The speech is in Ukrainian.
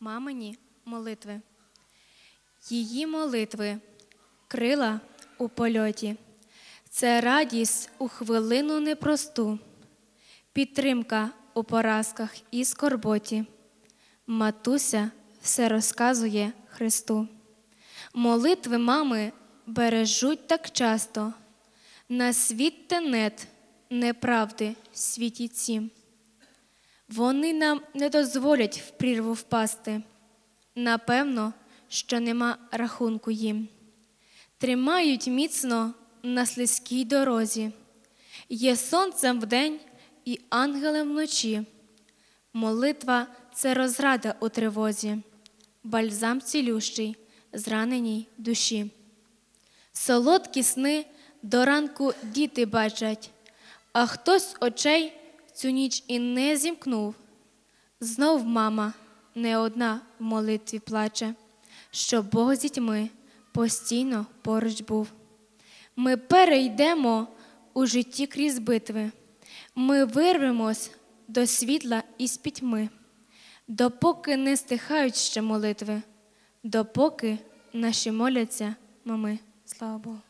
мамині молитви. Її молитви, крила у польоті. Це радість у хвилину непросту, підтримка у поразках і скорботі. Матуся все розказує Христу. Молитви мами бережуть так часто, на світ тенет неправди світіть сім. Вони нам не дозволять в прірву впасти. Напевно, що нема рахунку їм. Тримають міцно на слизькій дорозі. Є сонцем вдень і ангелем вночі. Молитва це розрада у тривозі, бальзам цілющий, зраненій душі. Солодкі сни до ранку діти бачать, а хтось очей цю ніч і не зімкнув. Знов мама не одна в молитві плаче, щоб Бог з дітьми постійно поруч був. Ми перейдемо у житті крізь битви, ми вирвемось до світла із пітьми, допоки не стихають ще молитви, допоки наші моляться мами. Слава Богу.